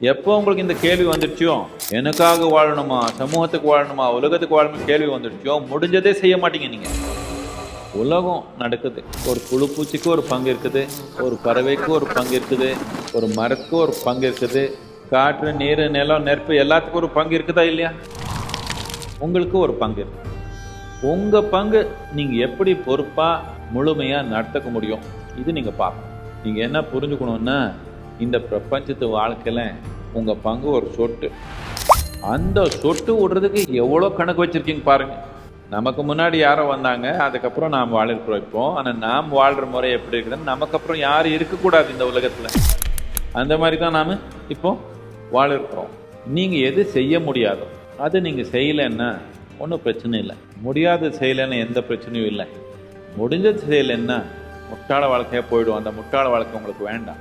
எப்போ உங்களுக்கு இந்த கேள்வி வந்துடுச்சோ? எனக்காக வாழணுமா? சமூகத்துக்கு வாழணுமா? உலகத்துக்கு வாழணுமா? கேள்வி வந்துடுச்சோ? முடிஞ்சதே செய்ய மாட்டீங்க நீங்கள் உலகம் நடக்குது. ஒரு புழு பூச்சிக்கு ஒரு பங்கு இருக்குது. ஒரு பறவைக்கு ஒரு பங்கு இருக்குது. ஒரு மரத்துக்கு ஒரு பங்கு இருக்குது. காற்று நீர் நிலம் நெருப்பு எல்லாத்துக்கும் ஒரு பங்கு இருக்குதா இல்லையா? உங்களுக்கு ஒரு பங்கு இருக்கு. உங்கள் பங்கு நீங்கள் எப்படி பொறுப்பாக முழுமையாக நடத்துக்க முடியும்? இது நீங்கள் பார்க்கணும். நீங்கள் என்ன புரிஞ்சுக்கணுன்னா இந்த பிரபஞ்சத்து வாழ்க்கையில் உங்கள் பங்கு ஒரு சொட்டு. அந்த சொட்டு விடுறதுக்கு எவ்வளோ கணக்கு வச்சிருக்கீங்க பாருங்கள் நமக்கு முன்னாடி யாரோ வந்தாங்க அதுக்கப்புறம் நாம் வாழிருக்கிறோம் இப்போ. ஆனால் நாம் வாழ்கிற முறை எப்படி இருக்குதுன்னு நமக்கு அப்புறம் யாரும் இருக்கக்கூடாது இந்த உலகத்தில். அந்த மாதிரி தான் நாம் இப்போ வாழிருக்கிறோம் நீங்கள் எது செய்ய முடியாதோ அது நீங்கள் செய்யலைன்னா ஒன்றும் பிரச்சனை இல்லை. முடியாத செய்யலைன்னு எந்த பிரச்சனையும் இல்லை. முடிஞ்சது செய்யலைன்னா முட்டாள வாழ்க்கையாக போயிடும். அந்த முட்டாள வாழ்க்கை உங்களுக்கு வேண்டாம்.